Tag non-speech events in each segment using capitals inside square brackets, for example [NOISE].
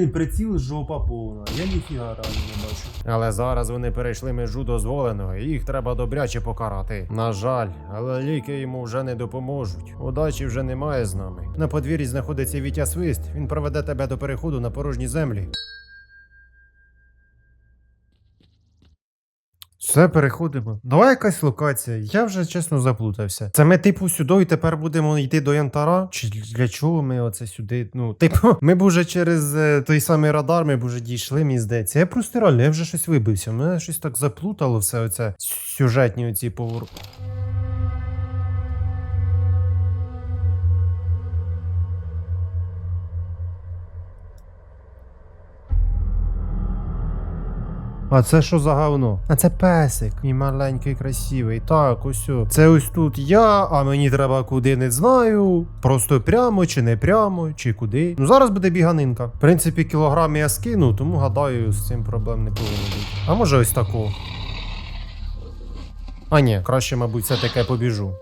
Блін, приціл жопа повна. Я ніфіга реально не бачу. Але зараз вони перейшли межу дозволеного, і їх треба добряче покарати. На жаль, але ліки йому вже не допоможуть. Удачі вже немає з нами. На подвір'ї знаходиться Вітя Свист. Він проведе тебе до переходу на порожні землі. Все, переходимо. Давай якась локація. Я вже чесно заплутався. Це ми, типу, сюди і тепер будемо йти до Янтара? Чи для чого ми оце сюди? Ну, [LAUGHS] типу, ми б уже через е, той самий радар, ми б уже дійшли, мені здається. Я просто реально, я вже щось вибився. Мене щось так заплутало, все оце сюжетні оці повор. А це що за говно? А це песик. Мій маленький красивий. Так, ось. Це ось тут я, а мені треба куди не знаю. Просто прямо чи не прямо, чи куди. Ну зараз буде біганинка. В принципі, кілограм я скину, тому гадаю, з цим проблем не повинно бути. А може ось такого. А ні, краще, мабуть, все таке побіжу.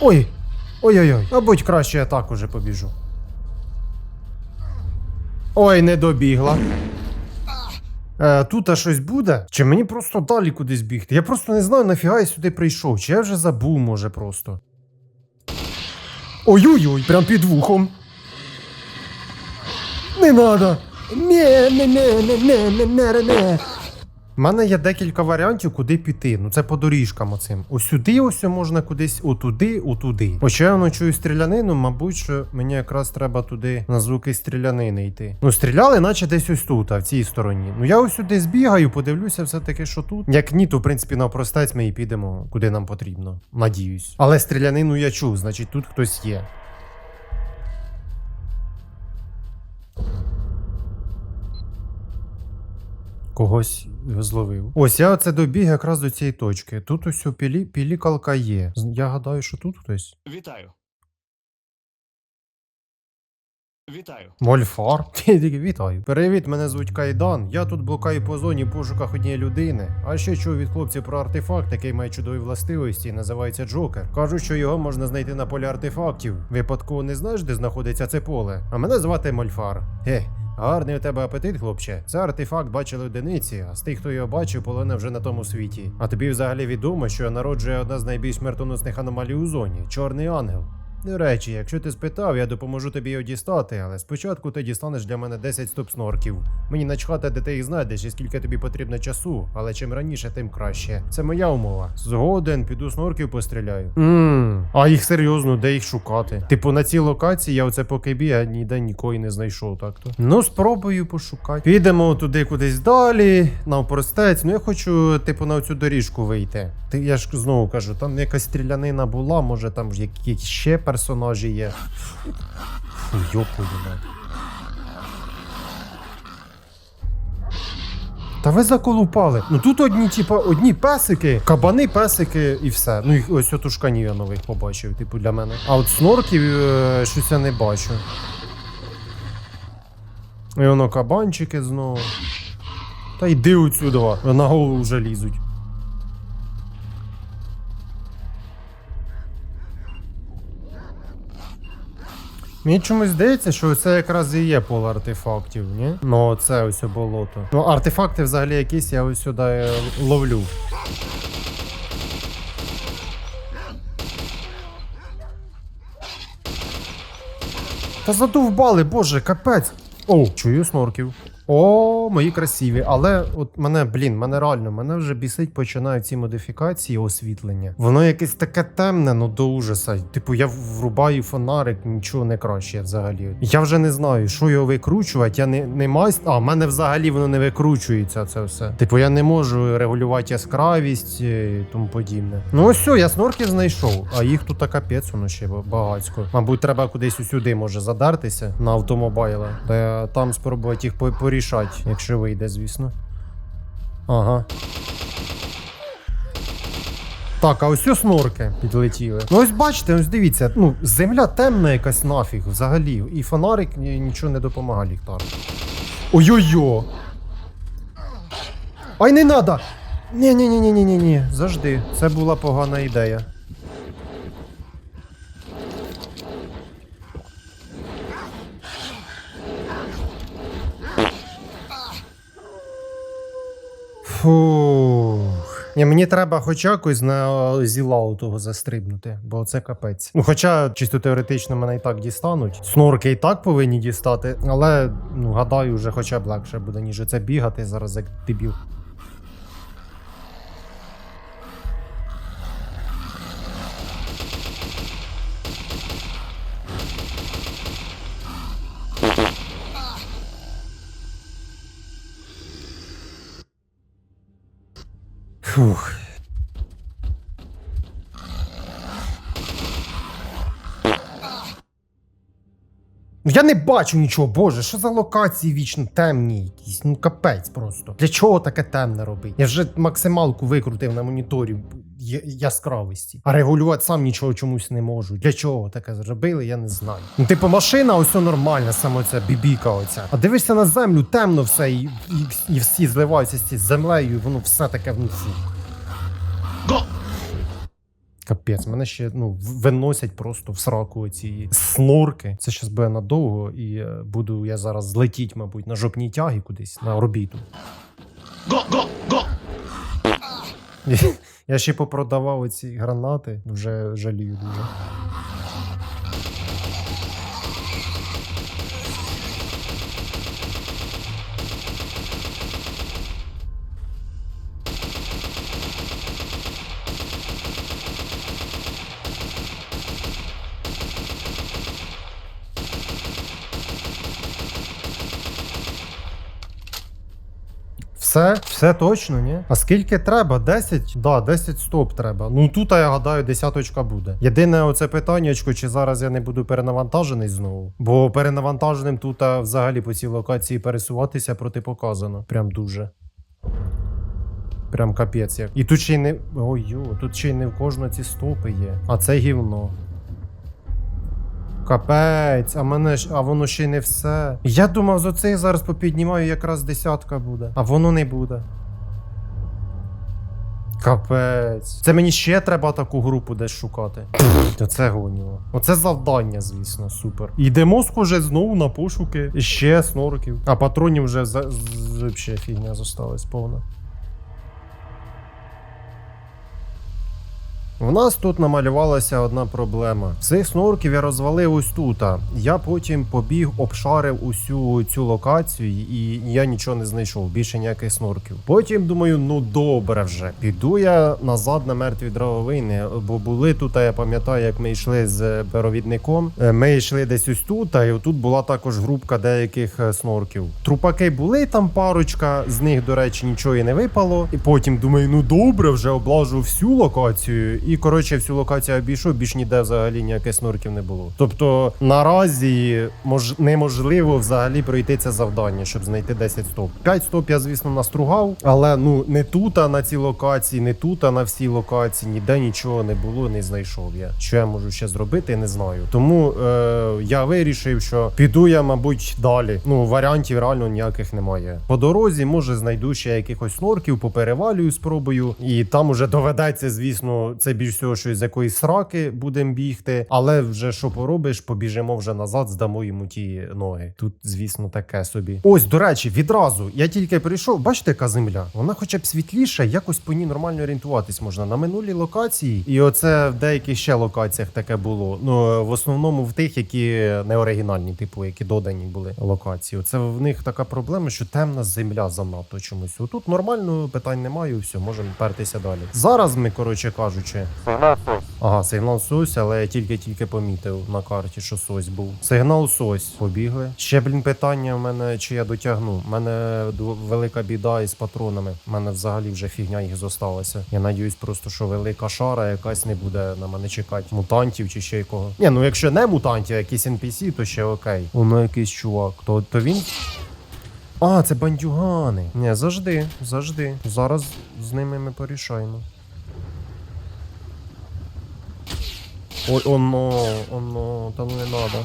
Ой! Ой-ой-ой, мабуть, краще я так уже побіжу. Ой, не добігла. Е, тут а щось буде? Чи мені просто далі кудись бігти? Я просто не знаю, нафіга я сюди прийшов. Чи я вже забув, може, просто. Ой-ой-ой, прям під вухом. Не надо. Не, не, не, не, не, не, не, не. У мене є декілька варіантів, куди піти. Ну це по доріжкам оцим. Ось сюди ось можна кудись отуди, отуди. Хоча я воно чую стрілянину, мабуть, що мені якраз треба туди на звуки стрілянини йти. Ну, стріляли, наче десь ось тут, а в цій стороні. Ну я ось сюди збігаю, подивлюся все-таки, що тут. Як ні, то в принципі навпростець ми і підемо, куди нам потрібно. Надіюсь. Але стрілянину я чув, значить тут хтось є. Когось зловив. Ось я оце добіг якраз до цієї точки. Тут ось у пілі, пілікалка є. Я гадаю, що тут хтось. Вітаю. Вітаю. Мольфар. [LAUGHS] Вітаю. Привіт, мене звуть Кайдан. Я тут блукаю по зоні в пошуках однієї людини. А ще чув від хлопців про артефакт, який має чудові властивості, і називається Джокер. Кажуть, що його можна знайти на полі артефактів. Випадково не знаєш, де знаходиться це поле. А мене звати Мольфар. Хе. Гарний у тебе апетит, хлопче. Це артефакт бачили одиниці, а з тих, хто його бачив, половина вже на тому світі. А тобі взагалі відомо, що народжує одна з найбільш смертоносних аномалій у зоні чорний ангел. До речі, якщо ти спитав, я допоможу тобі його дістати, але спочатку ти дістанеш для мене 10 стоп-снорків. Мені начхати, де ти їх знайдеш і скільки тобі потрібно часу, але чим раніше, тим краще. Це моя умова. Згоден, піду снорків постріляю. Ммм, а їх серйозно, де їх шукати? Типу на цій локації я оце поки бігаю, ніде нікого й не знайшов, так то. Ну, спробую пошукати. Підемо туди кудись далі, навпростець. Ну я хочу, типу, на цю доріжку вийти. Ти я ж знову кажу, там якась стрілянина була, може там ж якісь ще персонажі є. Фу, йопою. Та ви заколупали. Ну тут одні, типа, одні песики, кабани, песики і все. Ну і ось отушканів я нових побачив, типу, для мене. А от снорків е, щось я не бачу. І воно кабанчики знову. Та йди отсюди, на голову вже лізуть. Мені чомусь здається, що це якраз і є поле артефактів, ні? Ну, це ось болото. Ну, артефакти взагалі якісь я ось сюди е, ловлю. Та задовбали, боже, капець. О, чую снорків. О, мої красиві. Але от мене, блін, мене реально, мене вже бісить починають ці модифікації освітлення. Воно якесь таке темне, ну до ужаса. Типу, я врубаю фонарик, нічого не краще взагалі. Я вже не знаю, що його викручувати. Я не, не майстер. А, в мене взагалі воно не викручується це все. Типу, я не можу регулювати яскравість е, і тому подібне. Ну ось все, я снорків знайшов, а їх тут капець воно ще багацько. Мабуть, треба кудись усюди може задартися на автомобайла. Та там спробувати їх по- порішати, якщо вийде, звісно. Ага. Так, а ось ось снорки підлетіли. Ну ось бачите, ось дивіться, ну, земля темна якась нафіг взагалі. І фонарик нічого не допомагає ліхтар. Ой-ой-ой! Ай, не надо! ні ні ні ні ні ні ні завжди. Це була погана ідея. Фух. Ні, мені треба хоч якось на зіла того застрибнути, бо це капець. Ну, хоча, чисто теоретично, мене і так дістануть. Снорки і так повинні дістати, але ну, гадаю, вже хоча б легше буде, ніж це бігати зараз як дебіл. Фух. Я не бачу нічого, боже, що за локації вічно темні якісь, ну капець просто. Для чого таке темне робити? Я вже максималку викрутив на моніторі яскравості, а регулювати сам нічого чомусь не можу. Для чого таке зробили, я не знаю. Ну, типу, машина ось нормальна, саме ця бібіка оця. А дивишся на землю, темно все, і, і, і всі зливаються з цією землею, і воно все таке ну. Го! Капець, мене ще ну виносять просто в сраку ці снорки. Це щас буде надовго, і е, буду я зараз злетіть, мабуть, на жопній тяги кудись на орбіту. Го! Го! Го! Я ще попродавав оці гранати, вже жалію дуже. Все, все точно, ні? А скільки треба? 10? Да, 10 стоп треба. Ну тут, я гадаю, десяточка буде. Єдине оце питаннячко, чи зараз я не буду перенавантажений знову. Бо перенавантаженим тут взагалі по цій локації пересуватися протипоказано. Прям дуже. Прям капець як. І тут ще й не. Ой, йо, тут ще й не в кожного ці стопи є. А це гівно. Капець, а мене ж, а воно ще й не все. Я думав, з оцих зараз попіднімаю, якраз десятка буде, а воно не буде. Капець. Це мені ще треба таку групу десь шукати. Оце гоніло. Оце завдання, звісно, супер. Йдемо, схоже, знову на пошуки ще снорків. А патронів вже за... взагалі фігня зосталась повна. В нас тут намалювалася одна проблема. Цих снорків я розвалив ось тут. Я потім побіг, обшарив усю цю локацію, і я нічого не знайшов. Більше ніяких снорків. Потім думаю, ну добре вже. Піду я назад на мертві дрововини, бо були тут, я пам'ятаю, як ми йшли з перевідником. Е, Ми йшли десь ось тут, а і тут була також групка деяких е, снорків. Трупаки були там парочка, з них, до речі, нічого і не випало. І потім думаю, ну добре, вже облажу всю локацію. І коротше, всю локацію обійшов, більш ніде взагалі ніяких снорків не було. Тобто наразі мож... неможливо взагалі пройти це завдання, щоб знайти 10 стоп. 5 стоп я, звісно, настругав, але ну не тут, а на цій локації, не тут, а на всій локації, ніде нічого не було, не знайшов я. Що я можу ще зробити, не знаю. Тому е, я вирішив, що піду я, мабуть, далі. Ну, варіантів реально ніяких немає. По дорозі, може, знайду ще якихось снорків, поперевалюю, спробую. І там уже доведеться, звісно, це більш всього, що з якоїсь сраки будемо бігти. Але вже що поробиш, побіжимо вже назад, здамо йому ті ноги. Тут, звісно, таке собі. Ось, до речі, відразу я тільки прийшов. Бачите, яка земля? Вона хоча б світліша, якось по ній нормально орієнтуватись можна. На минулій локації, і оце в деяких ще локаціях таке було. Ну в основному в тих, які не оригінальні, типу, які додані були локації. Оце в них така проблема, що темна земля занадто чомусь. Отут нормально питань немає, все, можемо пертися далі. Зараз ми, коротше кажучи, Ага, сигнал сось, але я тільки-тільки помітив на карті, що сось був. Сигнал сось. Побігли. Ще, блін, питання в мене, чи я дотягну. У мене велика біда із патронами. У мене взагалі вже фігня їх зосталася. Я надіюсь просто, що велика шара якась не буде на мене чекати. Мутантів чи ще якого. Ні, ну якщо не мутантів, а якісь NPC, то ще окей. Воно якийсь чувак. То, то він. А, це бандюгани. Ні, завжди, завжди. Зараз з ними ми порішаємо. Ой, оно, оно, там не надо.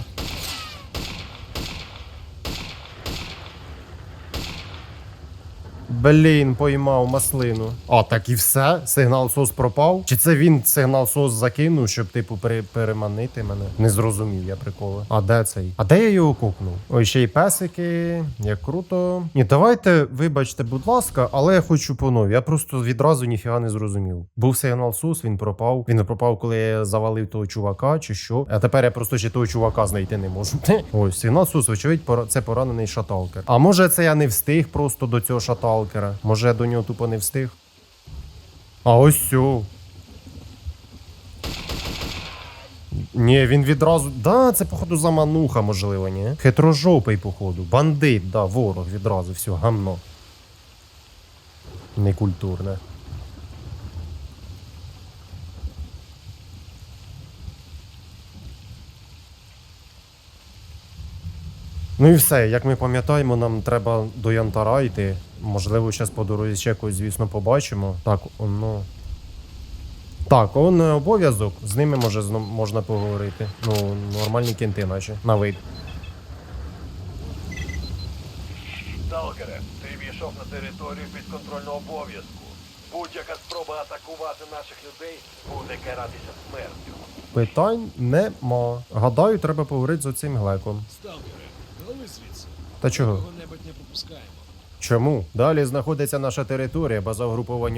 Блін, поймав маслину. А, так і все? Сигнал сос пропав? Чи це він сигнал сос закинув, щоб, типу, пере- переманити мене? Не зрозумів я приколи. А де цей? А де я його кукнув? Ой, ще й песики. Як круто. Ні, давайте, вибачте, будь ласка, але я хочу по нові. Я просто відразу ніфіга не зрозумів. Був сигнал сос, він пропав. Він пропав, коли я завалив того чувака, чи що. А тепер я просто ще того чувака знайти не можу. [LAUGHS] Ось, сигнал сос, очевидь, це поранений шаталкер. А може це я не встиг просто до цього шаталкера? Може я до нього тупо не встиг? А ось сю. Ні, він відразу. Да, це, походу, замануха, можливо, ні. Хитрожопий, походу. Бандит, да, ворог відразу, все, гамно. Некультурне. Ну і все, як ми пам'ятаємо, нам треба до Янтара йти. Можливо, зараз по дорозі ще когось, звісно, побачимо. Так, воно. Так, он не обов'язок, з ними може можна поговорити. Ну, нормальні кінти, наче, на вид. Сталкере, ти війшов на територію підконтрольного обов'язку. Будь-яка спроба атакувати наших людей буде каратися смертю. Питань нема. Гадаю, треба поговорити з оцим глеком. Звідси? Та чого? Кого-небудь не пропускаємо. Чому? Далі знаходиться наша територія, база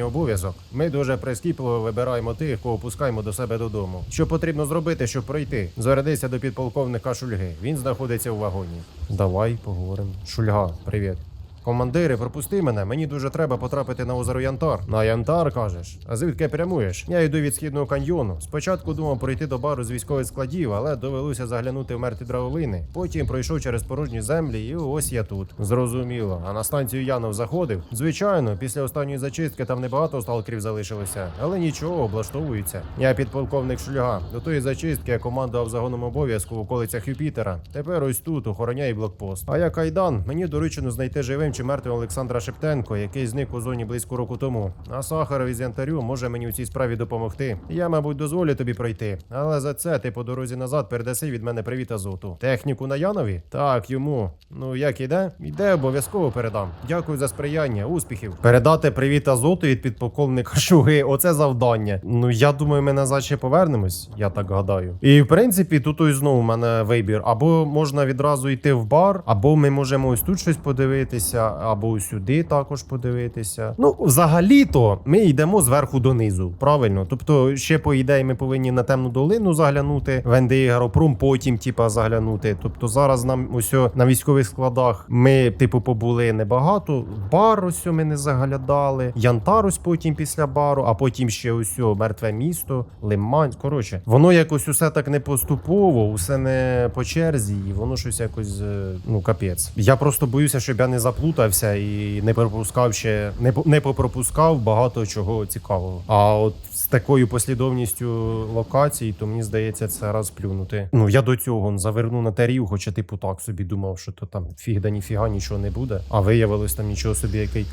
обов'язок. Ми дуже прискіпливо вибираємо тих, кого пускаємо до себе додому. Що потрібно зробити, щоб пройти? Зарядися до підполковника Шульги. Він знаходиться у вагоні. Давай поговоримо. Шульга, привіт. Командири, пропусти мене, мені дуже треба потрапити на озеро Янтар. На Янтар кажеш. А звідки прямуєш? Я йду від східного каньйону. Спочатку думав пройти до бару з військових складів, але довелося заглянути в мертві драбовини. Потім пройшов через порожні землі, і ось я тут. Зрозуміло. А на станцію Янов заходив. Звичайно, після останньої зачистки там небагато сталкерів залишилося, але нічого, облаштовуються. Я підполковник Шульга. До тої зачистки я командував загоном обов'язку в околицях Юпітера. Тепер ось тут охороняю блокпост. А я кайдан. Мені доручено знайти живим чи мертвим Олександра Шептенко, який зник у зоні близько року тому. А Сахаров із Янтарю може мені у цій справі допомогти. Я, мабуть, дозволю тобі пройти. Але за це ти по дорозі назад передаси від мене привіт Азоту. Техніку на Янові? Так, йому. Ну як іде? Іде, обов'язково передам. Дякую за сприяння, успіхів. Передати привіт Азоту від підполковника Шуги. Оце завдання. Ну я думаю, ми назад ще повернемось, я так гадаю. І в принципі, тут ось знову в мене вибір. Або можна відразу йти в бар, або ми можемо ось тут щось подивитися, або сюди також подивитися. Ну, взагалі-то ми йдемо зверху донизу. Правильно. Тобто, ще по ідеї ми повинні на темну долину заглянути, в НДІ Гаропром, потім, типа, заглянути. Тобто зараз нам ось на військових складах ми, типу, побули небагато. Бар ми не заглядали. Янтар ось потім після бару, а потім ще ось мертве місто, Лимань. Коротше, воно якось усе так не поступово, усе не по черзі, і воно щось якось е, ну капець. Я просто боюся, щоб я не заплутався і не пропускав ще не не попропускав багато чого цікавого. А от з такою послідовністю локацій, то мені здається, це раз плюнути. Ну я до цього заверну на тарів, хоча типу так собі думав, що то там фіг да ніфіга нічого не буде. А виявилось там нічого собі який.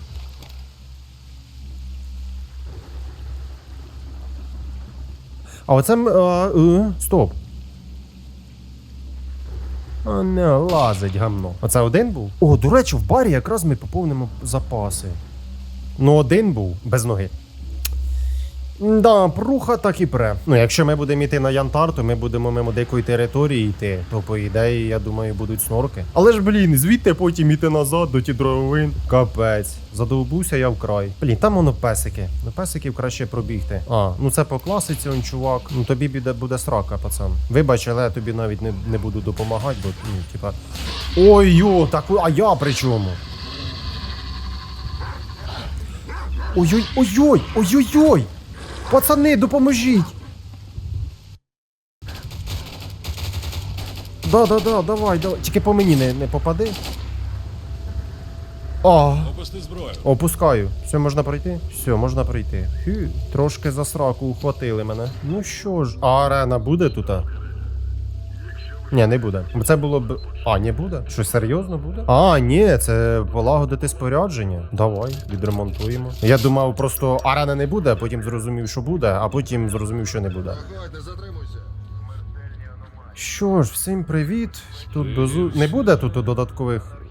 А оце. А, е, стоп. А не лазить гамно. Оце один був? О, до речі, в барі якраз ми поповнимо запаси. Ну, один був без ноги. Да, пруха так і пре. Ну, якщо ми будемо йти на Янтар, то ми будемо мимо дикої території йти, то по ідеї, я думаю, будуть снорки. Але ж, блін, звідти потім іти назад до ті дровин. Капець. Задовбуся я вкрай. Блін, там воно песики. Ну песиків краще пробігти. А, ну це по класиці, он чувак. Ну тобі буде, буде срака, пацан. Вибач, але я тобі навіть не, не буду допомагати, бо ну, типа. Ой йо, так а я при чому? Ой-ой, ой-ой, ой-ой-ой! Пацани, допоможіть! Да, да, да, давай, давай. Тільки по мені не, не попади. О, Опусти зброю. опускаю. Все, можна пройти? Все, можна пройти. Хі, трошки за сраку ухватили мене. Ну що ж, а арена буде тут? Ні, не буде. Бо Це було б. А, не буде? Що серйозно буде? А, ні, це полагодити спорядження. Давай, відремонтуємо. Я думав, просто арена не буде, а потім зрозумів, що буде, а потім зрозумів, що не буде. Що ж, всім привіт. Тут дозу... не буде тут додаткових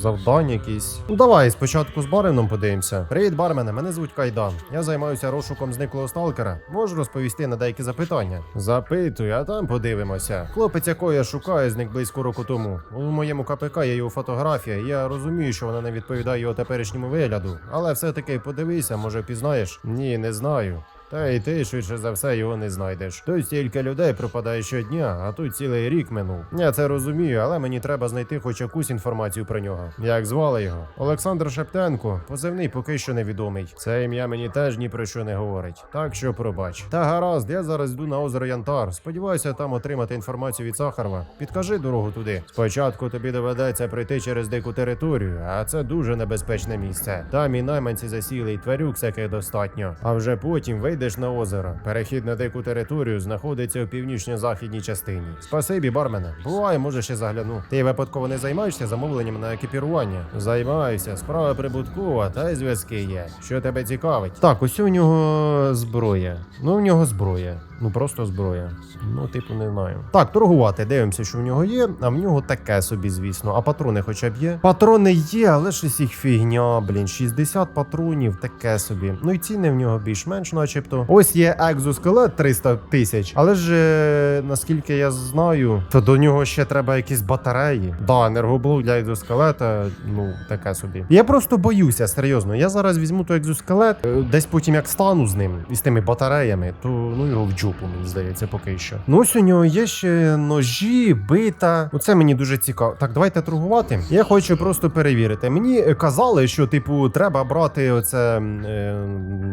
завдань якісь. Ну давай спочатку з барменом подивимося. Привіт, бармене, мене звуть Кайдан. Я займаюся розшуком зниклого сталкера. Можу розповісти на деякі запитання. Запитуй, а там подивимося. Хлопець, якого я шукаю, зник близько року тому. У моєму КПК є його фотографія. Я розумію, що вона не відповідає його теперішньому вигляду. Але все-таки подивися, може пізнаєш? Ні, не знаю. Та й ти швидше за все його не знайдеш. Тут стільки людей пропадає щодня, а тут цілий рік минув. Я це розумію, але мені треба знайти хоч якусь інформацію про нього. Як звали його? Олександр Шептенко, позивний поки що невідомий. Це ім'я мені теж ні про що не говорить. Так що пробач. Та гаразд, я зараз йду на озеро Янтар. Сподіваюся там отримати інформацію від Сахарова. Підкажи дорогу туди. Спочатку тобі доведеться пройти через дику територію, а це дуже небезпечне місце. Там і найманці засіли, і тварюк всяких достатньо. А вже потім вийдеш на озеро. Перехід на дику територію знаходиться у північно-західній частині. Спасибі, бармене. Буває, може ще загляну. Ти випадково не займаєшся замовленням на екіпірування? Займаюся, справа прибуткова, та й зв'язки є. Що тебе цікавить? Так, ось у нього зброя. Ну, у нього зброя. Ну просто зброя. Ну, типу, не знаю. Так, торгувати. Дивимося, що в нього є. А в нього таке собі, звісно. А патрони хоча б є. Патрони є, але щось їх фігня, блін. 60 патронів, таке собі. Ну і ціни в нього більш-менш, начебто. Ось є екзоскелет 300 тисяч. Але ж е, наскільки я знаю, то до нього ще треба якісь батареї. Да, енергоблок для екзоскелета, ну таке собі. Я просто боюся, серйозно. Я зараз візьму той екзоскелет, десь потім як стану з ним і з тими батареями, то ну його в джупу, мені здається, поки що. Ну ось у нього є ще ножі, бита. Оце мені дуже цікаво. Так, давайте торгувати. Я хочу просто перевірити. Мені казали, що типу треба брати оце е,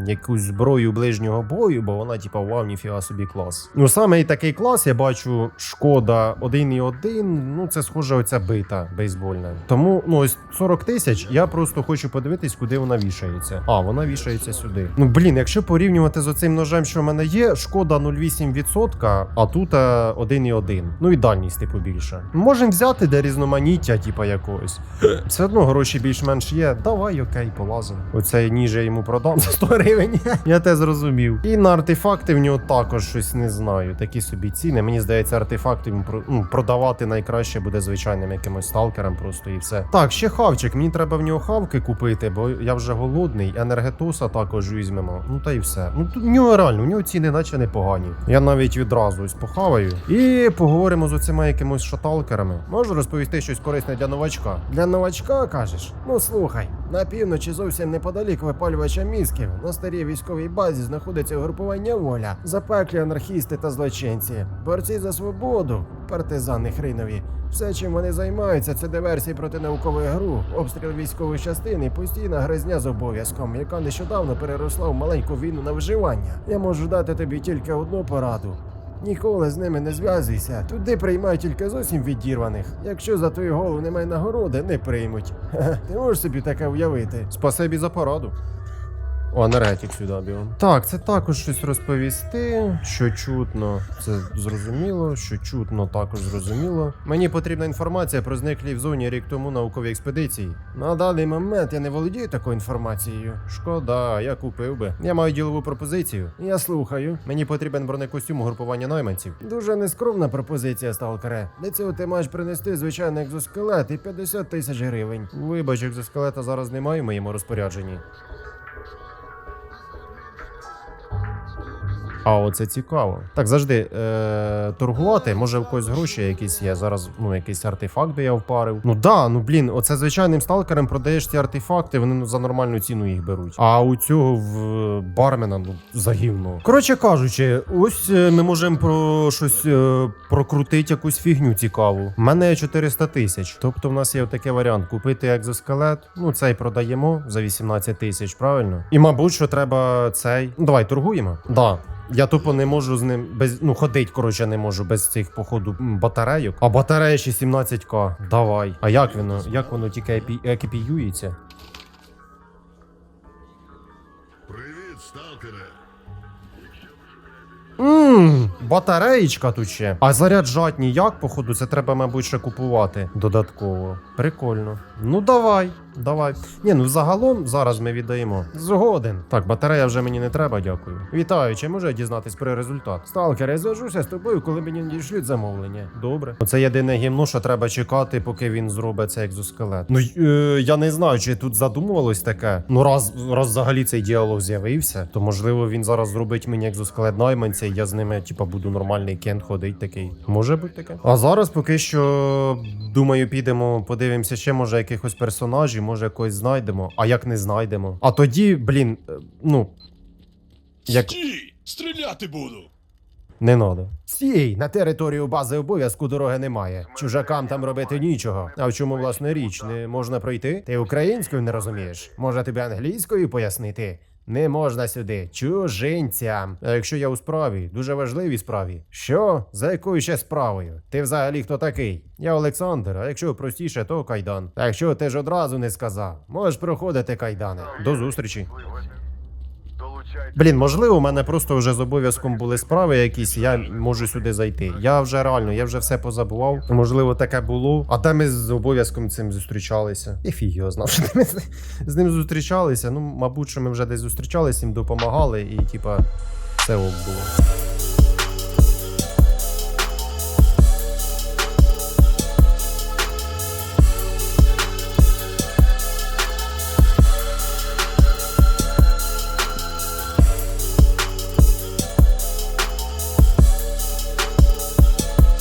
якусь зброю ближнього бою, бо вона, типу, вау, ніфіга собі клас. Ну саме і такий клас, я бачу, шкода 1,1, ну це схоже, оця бита бейсбольна. Тому ну ось 40 тисяч. Я просто хочу подивитись, куди вона вішається. А, вона вішається сюди. Ну блін, якщо порівнювати з оцим ножем, що в мене є, шкода 0,8%, а тут е, 1,1. Ну і дальність, типу, більше. Можемо взяти де різноманіття, типа якогось. Все одно гроші більш-менш є. Давай, окей, полазимо. Оцей ніж я йому продам за 100 гривень. [LAUGHS] я те зрозумів. І на артефакти в нього також щось не знаю. Такі собі ціни. Мені здається, артефакти ну, продавати найкраще буде звичайним якимось сталкером просто і все. Так, ще хавчик. Мені треба в нього хавки купити, бо я вже голодний. Енергетоса також візьмемо. Ну та й все. Ну тут в нього реально, в нього ціни наче непогані. Я навіть відразу ось похаваю. І поговоримо з оцими якимось шаталкерами. Можу розповісти щось корисне для новачка. Для новачка кажеш? Ну слухай, на півночі зовсім неподалік випалювача мізків на старій військовій базі знаходиться угрупування воля, запеклі анархісти та злочинці, борці за свободу, партизани хринові. Все, чим вони займаються, це диверсії проти наукової гру, обстріл військових частин і постійна гризня з обов'язком, яка нещодавно переросла в маленьку війну на виживання. Я можу дати тобі тільки одну пораду. Ніколи з ними не зв'язуйся. Туди приймають тільки зовсім відірваних. Якщо за твою голову немає нагороди, не приймуть. Ха-ха, [LAUGHS] Ти можеш собі таке уявити. Спасибі за пораду. О, енергетик сюди бігом. Так, це також щось розповісти. Що чутно, це зрозуміло. Що чутно, також зрозуміло. Мені потрібна інформація про зниклі в зоні рік тому наукові експедиції. На даний момент я не володію такою інформацією. Шкода, я купив би. Я маю ділову пропозицію. Я слухаю. Мені потрібен бронекостюм угрупування найманців. Дуже нескромна пропозиція, сталкере. Для цього ти маєш принести звичайний екзоскелет і 50 тисяч гривень. Вибач, екзоскелета зараз немає в моєму розпорядженні. А оце цікаво. Так, завжди е, торгувати. Може, у когось гроші якісь є. Зараз ну якийсь артефакт би я впарив. Ну да, ну блін, оце звичайним сталкерам продаєш ці артефакти, вони ну, за нормальну ціну їх беруть. А у цього в бармена ну за гівно. Коротше кажучи, ось е, ми можемо про щось е, прокрутити якусь фігню цікаву. У мене 400 тисяч. Тобто, в нас є такий варіант: купити екзоскелет. Ну цей продаємо за 18 тисяч, правильно? І мабуть, що треба цей. Ну давай торгуємо. Да. Я тупо не можу з ним без ну ходить, коротше, не можу без цих походу батарейок. А батарея ще 17к. Давай. А як воно? Як воно тільки епі... екіпіюється? Привіт, сталкере. Ммм, батареєчка тут ще. А заряджать ніяк, походу, це треба, мабуть, ще купувати додатково. Прикольно. Ну давай. Давай. Ні, ну загалом зараз ми віддаємо. Згоден. Так, батарея вже мені не треба, дякую. Вітаю, чи можу я дізнатись про результат? Сталкер, я зв'яжуся з тобою, коли мені надішлють замовлення. Добре. Це єдине гімно, що треба чекати, поки він зробить цей екзоскелет. Ну е, я не знаю, чи тут задумувалось таке. Ну раз, раз взагалі цей діалог з'явився, то можливо він зараз зробить мені екзоскелет найманця, і я з ними, типа, буду нормальний кент ходить такий. Може бути таке. А зараз поки що думаю, підемо, подивимося ще, може, якихось персонажів, може якось знайдемо. А як не знайдемо? А тоді, блін, е, ну. Як Стій! Стріляти буду! не надо. Стій, на територію бази обов'язку дороги немає. Чужакам там робити нічого. А в чому власне річ? Не можна пройти? Ти українською не розумієш? Може тобі англійською пояснити? Не можна сюди, чужинцям. А якщо я у справі, дуже важливій справі. Що? За якою ще справою? Ти взагалі хто такий? Я Олександр, а якщо простіше, то кайдан. А якщо ти ж одразу не сказав, можеш проходити кайдани. До зустрічі. Блін, можливо, у мене просто вже з обов'язком були справи якісь, я можу сюди зайти. Я вже реально, я вже все позабував. Можливо, таке було. А де ми з обов'язком цим зустрічалися? І фіг його знав, що ми з- ним зустрічалися. Ну, мабуть, що ми вже десь зустрічалися, їм допомагали, і типа, все ок було.